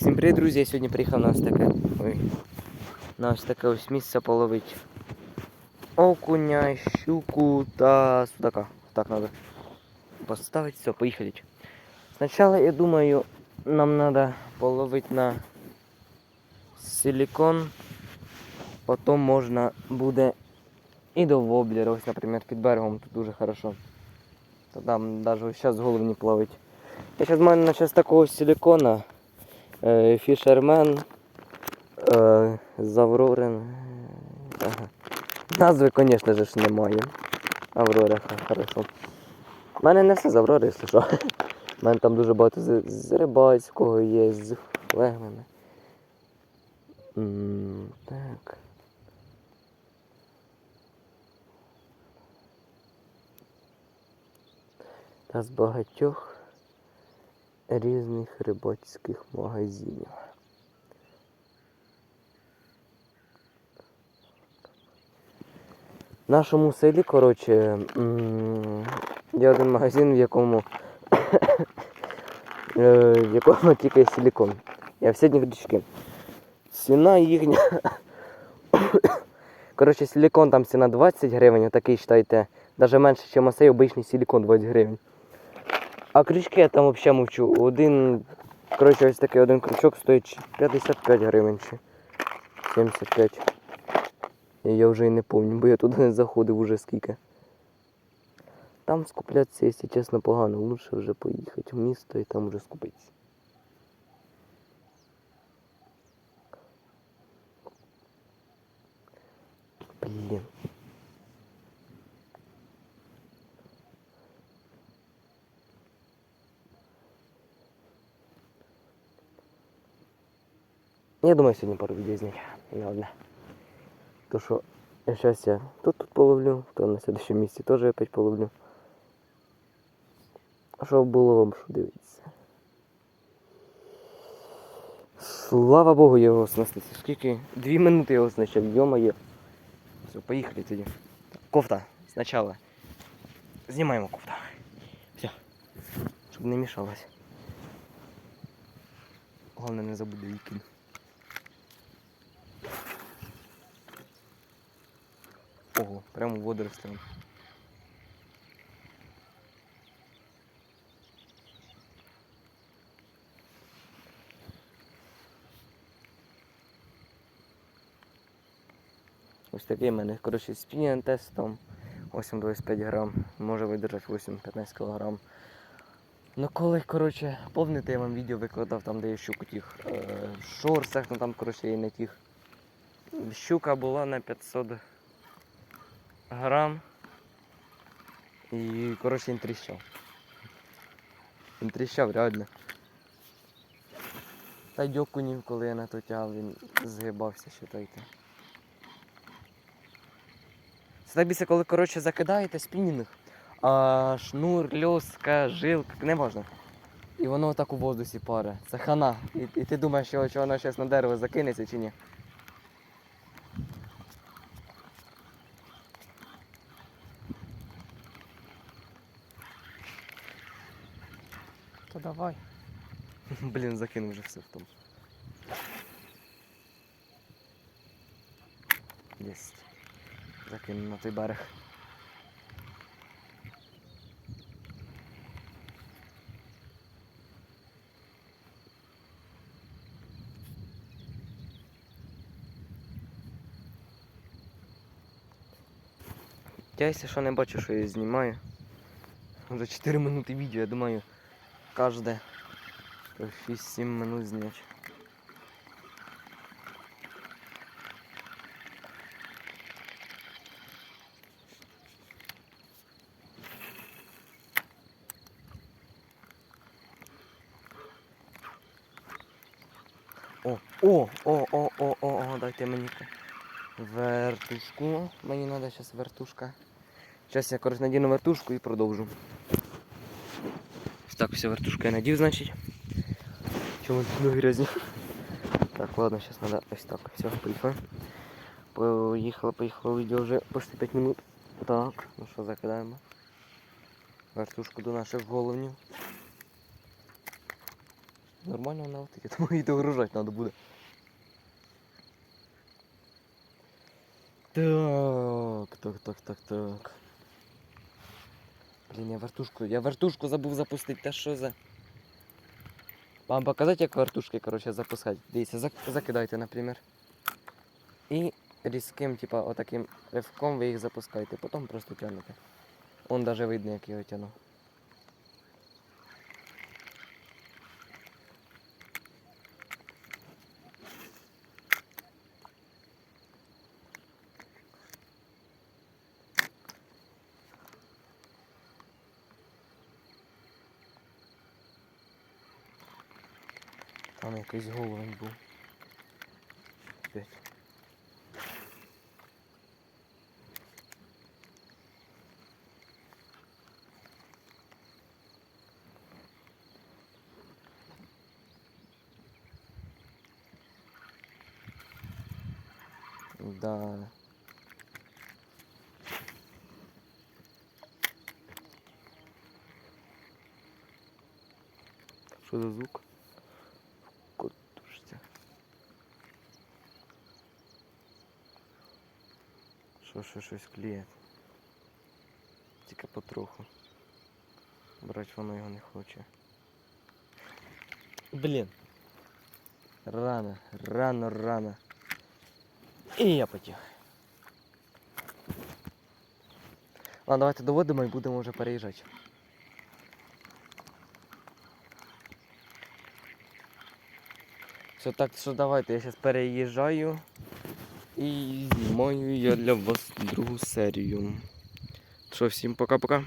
Всім привіт, друзі! Я сьогодні приїхав на ось таке. Ой. На ось таке ось місце половити окуня, щуку та судака. Так треба поставити. Все, поїхали. Спочатку, я думаю, нам треба половити на силикон. Потім можна буде і до воблера. Ось, наприклад, під берегом тут дуже хорошо. Та там навіть зараз голову не плавить. Я зараз маю на час такого силикона. Е, Фішермен. Е, Заврорен. Ага. Назви, звісно ж, немає. Аврора, хорошо. У мене не все з Аврори, якщо що. У мене там дуже багато з, з рибацького є, з флегмена. Так. Та з багатьох різних рибацьких магазинів. В нашому селі, коротше, є один магазин, в якому, е, в якому тільки силикон. Я всі крючки. Ціна їхня. Коротше, силикон там ціна 20 гривень, такий вважайте, навіть менше, ніж оцей обичний силикон 20 гривень. А крючки я там взагалі мовчу. Один, коротше, ось такий один крючок стоїть 55 гривень чи 75. І я вже і не пам'ятаю, бо я туди не заходив уже скільки. Там скуплятися, якщо чесно, погано. Лучше вже поїхати в місто і там вже скупитися. Блін. Я думаю, сьогодні пару відео зняти. Не одне. То що я зараз я тут тут половлю, то на следующем місці теж опять половлю. А щоб було вам що дивитися. Слава Богу, я його оснастив. Скільки? Дві минути його оснащав, йо-моє. Все, поїхали тоді. Кофта спочатку. Знімаємо кофта. Все. Щоб не мішалось. Головне не забуде вікін. Ого, прямо в воду. Ось такий в мене, коротше, спінінг тест 8-25 грам, може видержати 8-15 кг. Ну коли, коротше, повните я вам відео викладав там, де я щуку тих е, шорсах, ну там, коротше, і не тих. Щука була на 500 грам. І, коротше, він тріщав. Він тріщав, реально. Та й окунів, коли я на то тягав, він згибався, считайте. Це так більше, коли, коротше, закидаєте спінінг, а шнур, льоска, жилка, не можна. І воно отак у воздусі паре. Це хана. І, і ти думаєш, що воно зараз на дерево закинеться чи ні. То давай. Блін, закинув вже все в тому. Єсть. Закинув на той берег. Я, якщо що не бачу, що я знімаю. Вже 4 минути відео, я думаю, кожне 6-7 минут зняти. О, о, о, о, о, о, о, дайте мені вертушку. Мені треба зараз вертушка. Зараз я коротше надіну вертушку і продовжу. Ось так, все, вертушку я надів, значить. Чому тут ноги грязні? Так, ладно, сейчас надо ось так. Все, поїхали. Поїхало, поїхало відео вже почти 5 минут. Так, ну що, закидаємо. Вертушку до наших головнів. нормально вона летить, я думаю, її догружати треба буде. Так, так, так, так, так. Блін, я вертушку, я вертушку забув запустити, та що за. Вам показати, як вертушки, коротше, запускати. Дивіться, закидайте, наприклад. І різким, типа, отаким ривком ви їх запускаєте, потім просто тягнете. Он даже видно, як його тягну. Там якийсь головень був. Да. Що за звук? Що, що, щось кліє. Тільки потроху. Брать воно його не хоче. Блін. Рано, рано, рано. І я потяг. Ладно, давайте доводимо і будемо вже переїжджати. Все, так що давайте, я зараз переїжджаю І знімаю я для вас другу серію. Що, всім пока-пока.